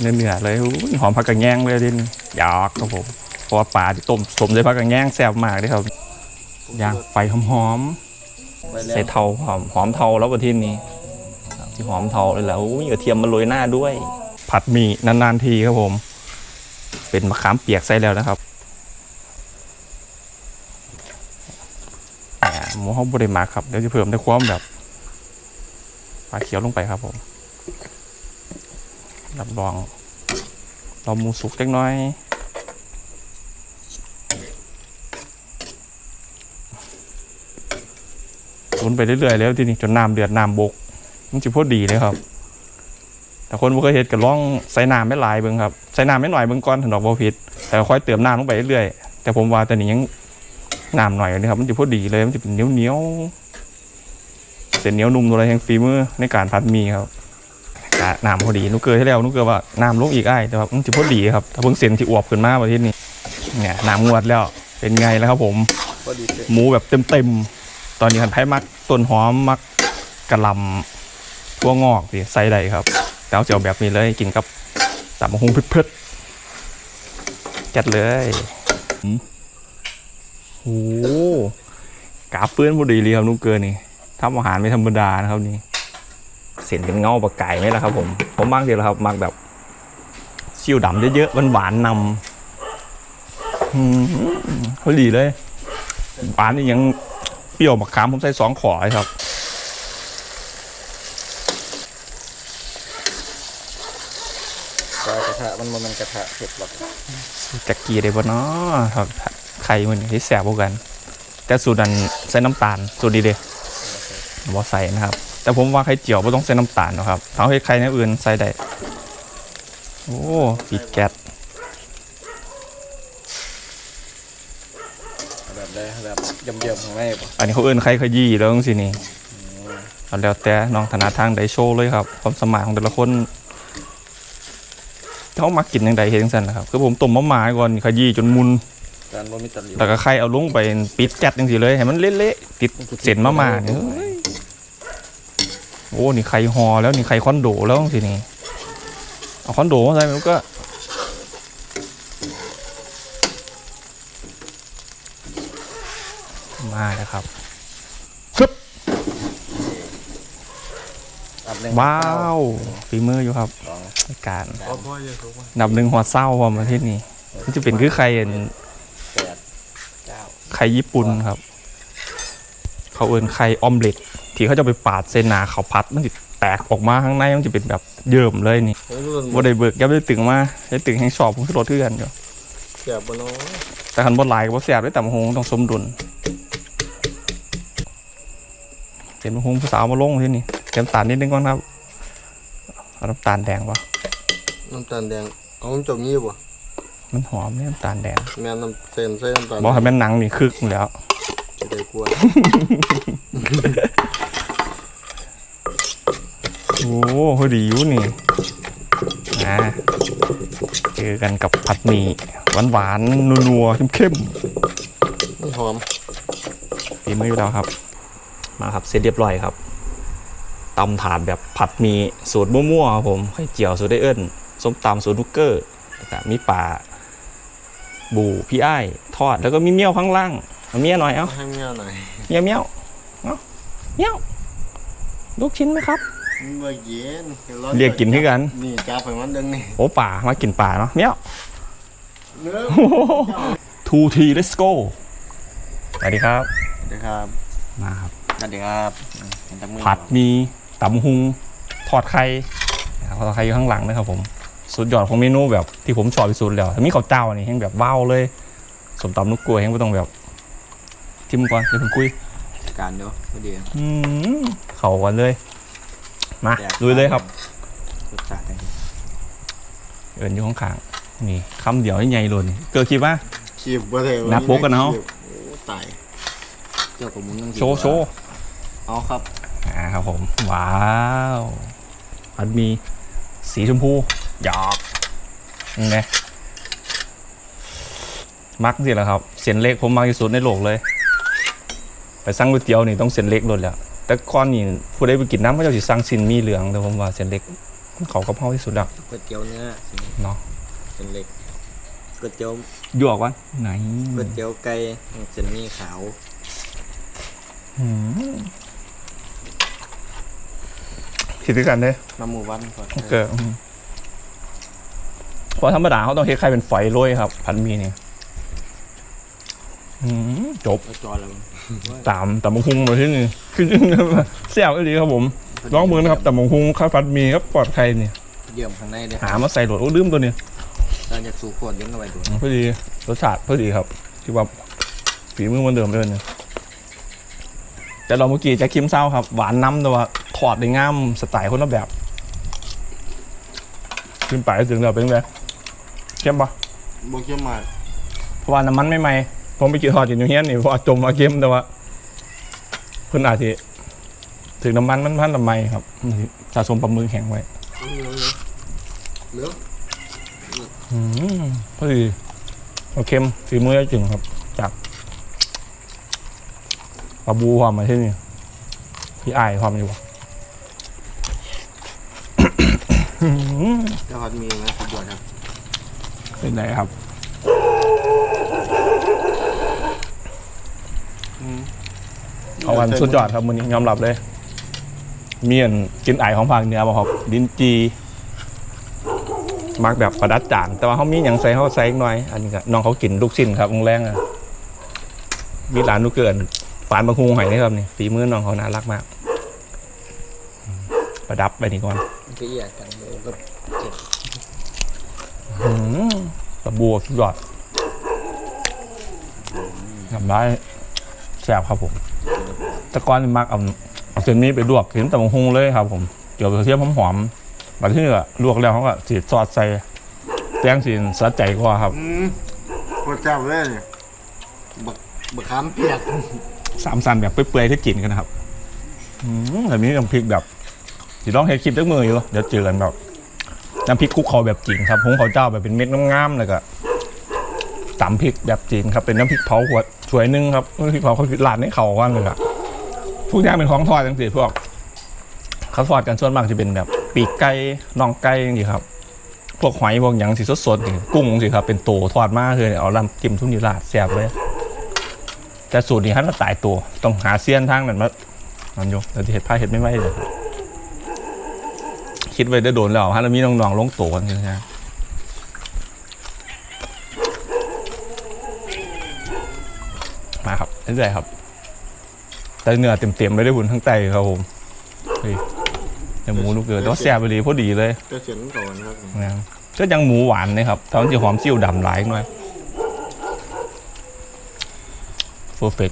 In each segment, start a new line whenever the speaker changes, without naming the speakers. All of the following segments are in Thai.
เนื้อๆเลยอู้ยหอมผักกระแยงเลยดินอยากครับผมเพราะว่าปลาที่ต้มสมด้วยผักกระแยงแซ่บมากเลยครับย่างไฟหอมๆ
ไปแล้ว
ใส่เทาหอมหอมเทาแล้วประเทศนี้ ที่หอมเทาเลยแล้วมีกระเทียมมาโรยหน้าด้วย ผัดหมี่นานๆทีครับผม เป็นมะขามเปียกใส่แล้วนะครับหมหมูเขาบริมาครับเดี๋ยวจะเพิ่มได้ความแบบปลาเขียวลงไปครับผม รับรองเราหมูสุกเล็กน้อย ตุนไปเรื่อยๆแล้วทีนี้จนน้ำเดือดน้ำบก มันจะพอดีเลยครับ แต่คนบ่เคยเห็นก็ลองใส่น้ำไม่หลายเบิ่งครับ ใส่น้ำไม่หน่อยเบิ่งก่อนถึงดอกบ่ผิด แต่ค่อยเติมน้ำลงไปเรื่อยๆแต่ผมว่าแต่นี้ยังน้ำหน่อยนี่ครับ มันจะพอดีเลยมันจะเป็นเหนียวๆเส้นเหนียวนุ่มอะไรแห่งฝีมือในการผัดมีครับ กะน้ำพอดีนุกเกลือที่แล้วนุกเกลือว่าน้ำลงอีกไอ้ายแต่ว่ามันจะพอดีครับถ้าเพิ่งเส้นที่อวบขึ้นมาประเทศนี้เนี่ยน้ำงวดแล้วเป็นไงแล้วครับผมหมูแบบเต็มๆตอนนี้คันไพ่มักต้นหอมมักกระลำทั่วงอกสิใส่ได้ครับแต่เอาเจียวแบบนี้เลยกินกับตับมะฮุงเพิดๆจัดเลยโอ้โหกาบเปื้อนพอดีเลยครับนุกเกินนี่ทำอาหารไม่ธรรมดานะครับนี่ เส้นเป็นเงาปลาไก่ไหมล่ะครับผมผมมากเดียวแล้วครับมักแบบซิ่วดำเยอะๆหวานๆนำอืมพอดีเลยปานนี่ยังเปรี้ยวมะขามผมใส่สองขอเลยครับ
ปลากระทะมันมันมันกระทะเผ็ดหรอก
จะกี่ได้บ่เนาะครับไข่มันที่แสบกว่ากัน แต่สูตรนั้นใส่น้ำตาลสูตรดีเด้บ่ใส่นะครับ แต่ผมว่าไข่เจียวไม่ต้องใส่น้ำตาลหรอกครับถ้าให้ไข่ในอื่นใส่ได้ โอ้ปิดแก๊ส
แบบได้แบบเยี่ยมๆของแม่ปะ
อันนี้เขาเอื่นไข่ขยี้แล้วจังสินี่เอาแล้วแต่น้องธนาทางไดโชว์เลยครับ ความสามารถของแต่ละคนเขามากินยังไงเห็นจังซั่นนะครับ คือผมต้มมะม่าก่อนขยี้จนมุน
การบ่มีตะหลิว
แล้วก็ไข่เอาลงไปปิดแก๊สจังสิเลยให้มันเละๆติดเศษมาม่าเนี่ยเอ้ย โอ้นี่ไข่ฮอแล้วนี่ไข่คอนโดแล้วจังสินี่เอาคอนโดมาใส่มันก็มาแล้วครับ
อันหนึ่ง
ว้าวฝีมืออยู่ครับ
สอง
ในการ
สาม
นับหนึ่งหัวเศร้าพอมาที่นี่มันจะเป็นคือไข่อัน
แปดเก้า
ไข่ญี่ปุ่นครับ เขาเอินไข่ออมเล็ต ที่เขาจะไปปาดเซนาเขาวพัดมันจะแตกออกมาข้างในมันจะเป็นแบบเยิ่มเลยนี่
เฮ้ยรุ่น
ว่าได้เบิกยับได้ตึงมาได้ตึงแห่งชอบผมคือรถเทือนอยู่
เสียบบเนาะ
แต่คันบนลายก็บ่แสบได้แต่มะฮงต้องสมดุลเห็นมะฮงผู้สาวมาลงที่นี่เติมตาลนิดนึงก่อนครับเอาน้ำตาลแดงวะ
น้ำตาลแดงเอามันจบงี้ป่ะ
มันหอมเนี่ยน้ำตาลแดง
แม่น้ำเส้นใส่น้ำตาล
บอกให้แม่นหนังนี่คึกแล้ว
จะได้กลัว
โอ้พอดีอยู่นี่นะเจอกันกับผัดหมี่หวานๆนัวๆเข้ม
มันหอม
ๆฝีมืออยู่แล้วครับ มาครับเสร็จเรียบร้อยครับตำถาดแบบผัดหมี่สูตรมั่วๆครับผมไข่เจียวสูตรได้เอิ้นส้มตำสูตรนุกเกอร์แล้วก็มีป่าบูพี่อ้ายทอดแล้วก็มีเมี่ยวข้างล่าง เอาเมี่ยหน่อยเอ้า
ให้เมียหน่อย
เมี่ยวเมี่ยวเอ้าเมี่ยวลูกชิ้นไหมครับ
เมื่อเย็น
เรียกกินที่กัน
นี่จ้าไปมันเดึงนี่
โอ้ป่ามากินป่าเนาะเมี่ยว
เนื้อ
ทูที let's go สวัสดีครับ
สวัสดีครับ
มาครับ
สวัสดีครับเห็นแต่มือ
ผัดมีตำหุงทอดไข่นะครับทอดไข่อยู่ข้างหลังนะครับผมสุดยอดของเมนูแบบที่ผมชอบที่สุดแล้วถ้ามีข้าวเจ้านี่แห้งแบบว้าวเลยสมตำนุกกล้วยแห้งไม่ต้องแบบ ทิมก่อนเดี๋ยวผมคุย
การเดี๋ยวพอดี
อืมเข้ากันเลย มาลุยเลยครับ
รสชาติเป็นไง
เอินอยู่ข้างๆนี่คำเดียวให้ใหญ่หล่นเกิดคิดว่า
ขีบบ่ได้
นับโป๊กกันเอา
ขีบโอ้ตายเจ้ากับมุนต้อง
โชว์โชว์
เอาครับ
อ่าครับผม ว้าวผัดหมีสีชมพูหยอกนี่ไงมักสิแหละครับ เส้นเล็กผมมักที่สุดในโลกเลย ไปสั่งก๋วยเตี๋ยวนี่ต้องเส้นเล็กโดนแหล้ว แต่ก่อนนี่ผู้ใดไปกินน้ำเขาเจะสิสั่งสินมีเหลืองแต่ผมว่าเส้นเล็กเขากับเฮาที่สุดแล้ว
ก๋วยเตี๋ยวเนื้อสิ
เนาะ
เส้นเล็กก๋วยเตี๋ยว
หยวกวะไหน
ก๋วยเตี๋ยวไก่เส้นหมี่ขาว
อืมคิดด้วยกันเด้
น้ำหมูวันก่อน
เกิดเพราะธรรมดาเขาต้องเฮ็ดไข่เป็นฝอยโรยครับ พันมีเนี่ย อืมจบ
แล้วจอแล้ว
ตามตำบักหุงมาที่นี่คือเสี่ยวก็ดีครับผมลองมือนะครับตำบักหุงข้าวผัดหมีครับปลอดไข่เนี่ย
เยี่ยมข้างในเลย
หามาใส่โหลดโอ้ลืมตัวเนี้
เราจะสูขวดเลี้ยงเอาไว้ดู
พอดีรสชาติพอดีครับที่ว่าฝีมือเหมันเดิมเลยเนี่ยแต่เราเมื่อกี้จะคิมเศร้าครับ หวานน้ำแต่ว่าถอดได้ง่ามสไตล์คนละแบบขึ้นไปถึงเราเป็นไงเข้มปะ
บกเยี่ยมมาก
เพราะว่าน้ำมันไม่ไหม ผมไปกินทอดกินอยู่เฮียนนี่เพราะว่าจมมาเข้มแต่ว่าเพิ่นอาจจะถึงน้ำมันมันพันทำไมครับสะสมปลาหมือแข็งไว้
เหลือ
อืมพอดีโอเคมฝีมือได้จริงครับ จากปลาบูความมาที่นี่พี่อายความอยู่วะอื้อหือ
เจ้าฮอตมีไหมสุดยอดครับ
เป็นไรครับ เอากันสุดยอดครับมือนี้ยอมรับเลยมีอันกินไอายของภาคเหนือบ่ครับดินจีมักแบบประดัดจาน แต่ว่าเขามีอย่างใส่เขาใส่อีกหน่อย อันนี้ก็น้องเขากินลูกชิ้นครับวงแรงอะมีร้านลูกเกินฝานบางฮูหอยนี่ครับนี่ฝีมือน้องเขาน่ารักมากอืมประดับไปนี่ก่อน
มันก็เอียดกันเลยก็เจ็บ
อืมกระบัวสุดยอดทำได้ แซ่บครับผมแตะกอนนี่มักเอาเอาเส้นนี้ไปลวกกินแต่บางฮงเลยครับ ผมเกี่ยวกับเทียมหอมๆบางที่ก็ลวกแล้วเขาก็สีซอสใส่แตงสีสะใจกว่าครับ
อืมโคตรจับเลยเนี่ยบักบักขามเปียก
สามสันแบบเปื่อยๆที่กินกันนะครับอืมแบบนี้น้ำพริกแบบสีต้องเฮ็ดคลิปจักมืออยู่เดี๋ยวเจอกันแบบน้ำพริกคลุกเขาแบบจีนครับหงเขาเจ้าแบบเป็นเม็ดงามๆเลยก็ ตำพริกแบบจีนครับเป็นน้ำพริกเผาขวดสวยนึงครับน้ำพริกเผาเขาลาดให้เขาว่างเลยอะทุกอย่างเป็นของทอดจังสิพวกเขาทอดกันส่วนมากจะเป็นแบบ ปีกไก่น่องไก่จังสิครับ พวกหอยพวกหยังสีสดๆนี่กุ้งสิครับเป็นโตทอดมากเลยเอาลำจิ้มทุ่มนีราดแซ่บเลยแต่สูตรนี้ฮันมาตายตัวต้องหาเซียนทางนั้นมามันอยู่แต่ที่เห็ดผ้าเห็ดไม่ไหวเลยคิดไว้ได้โดนแล้วฮันมีน้องๆลงโตกันใช่ไหมมาครับ เรื่อยๆครับ แต่เนื้อเต็มๆเลยได้บุญทั้งไตครับผมเฮ้ยแต่หมูลูกเกิดแต่ว่าแซ่บไปเลยพอดีเลย
จะเสียนก่อนครับ
นะก็ยังหมูหวานนะครับแต่มันจะหอมซิ่วดำหลายหน่อยเพอร์เฟก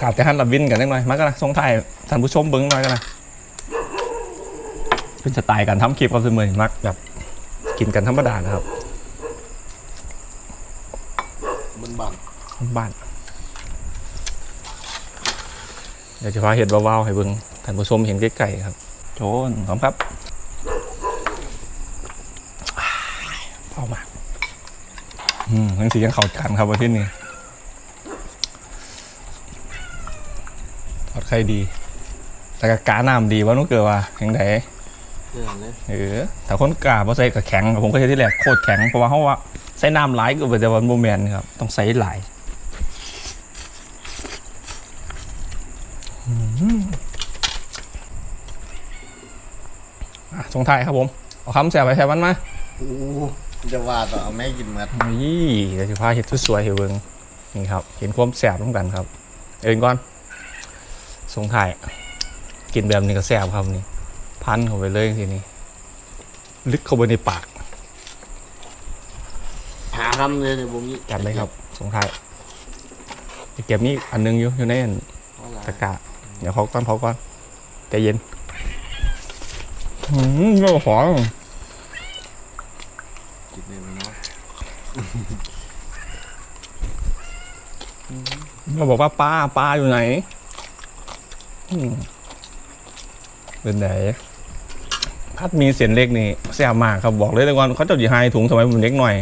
ขาดแต่ฮันลับวินกันนิดหน่อยมากันนะส่งถ่ายท่านผู้ชมเบิ้งหน่อยกันนะ เป็นสไตล์การทำคลิปครับเสมอมักแบบกินกันธรรมดานะครับ
บนบัง
บ้านเดี๋ยวจะพาเห็ดว้าวๆให้เบิ่งท่านผู้ชมเห็นใกล้ๆครับโจนพร้อมครับอ้ายเผามากอืมทั้งสียังเข้ากันครับวันที่นี้ทอดไข่ดี แต่ก็กาน้ำดีว่านุกเกิดว่าอย่างไร
เพื่อนเลย
เออแต่คนกาพอใส่กับแข็งผมก็เห็นที่แรกโคตรแข็งเพราะว่าเขาว่าใส่น้ำหลายก็เป็นแต่วันโมแมนครับ ต้องใส่หลายอืมอะส่งท้ายครับผม เอาคำแสบไปแสบมันมา
โอ้จะว่าต่อเอาแม่กินหมัด
นี่เดี๋ยวจะพาเห็ดสวยๆให้เบิ่งนี่ครับ เห็นความแสบต้องกันครับ เอินก่อนส่งท้ายกินแบบนี้ก็แสบครับนี่ พันเข้าไปเลยทีนี้ ลึกเข้าไปในปาก
หาคำเลยเนี่ยผม
จัดเลยครับส่งท้ายเก็บนี่อันนึงอยู่อยู่ในอันตะกร้าเดี๋ยวเขาก่อนเขาก่อนใจเย็นอืมก็หอม
กินเลยเนาะ
มาบอกว่าป้าป้าอยู่ไหนอืมเป็นไหน พัดมีเสียนเล็กนี่แซ่บมากครับบอกเลยแต่ก่อนเขาเจะหยิบให้ถุงสมัยผมเล็กหน่อย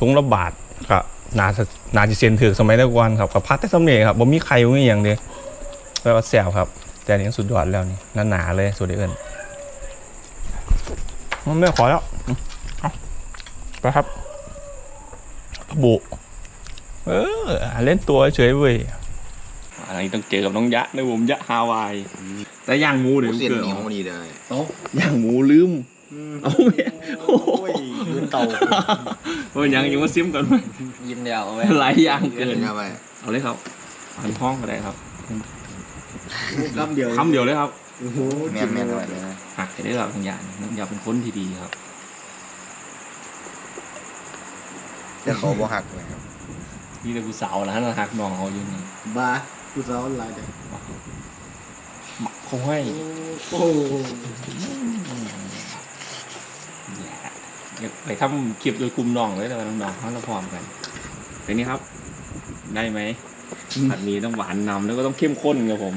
ถุงละบาทก็นาจะนาจะเซียนถือสมัยแตะกอนครับกับพัดแต่สมัยครับบ่มีใครบ่มีอย่างเดียวแปลว่าแซ่บครับ แต่อันนี้สุดยอดแล้วนี่หนาๆเลยสุดเอื่นมันไม่ขอแล้วอืมเอาไปครับบุเออเล่นตัวเฉยเว้ย อันนี้ต้องเจอกับน้องยะนะผมยะฮาวาย แต่ย่างหมูเดี๋ยว
เส้น
เกิด
เหนียวนี่ได้
เอ้าย่างหมูลืมเอาแม่โอ้โห
ยืนเตา
โอ้ยยังยังมาซิมก่อนไหม
ยิ้มเดียวเอาไว้
หลายอย่างเกิน
เข้าไป
เอาเลยครับอันห้องก็ได้ครับ
คำเดียว
คำเดียวเลยครับ
โอ้โห
แม่นแม่นเอาไว้เลย
หักไปได้ครับทุกอย่างน้องยาเป็นคนที่ดีครับ
แต่เขาบ่หักเลยครับ
นี่แต่กูสาวแล้วนะหักน้องเขาอยู่นี่
บ้า ผู้สาวหลายแต่
หมักเขาให้
โอ้
อยากไปทำคลิปโดยกลุ่มน้องเลยแต่ว่าน้องๆเขาเราพร้อมกันเป็นนี้ครับ ได้ไหมผัดหมีต้องหวานนำแล้วก็ต้องเข้มข้นครับผม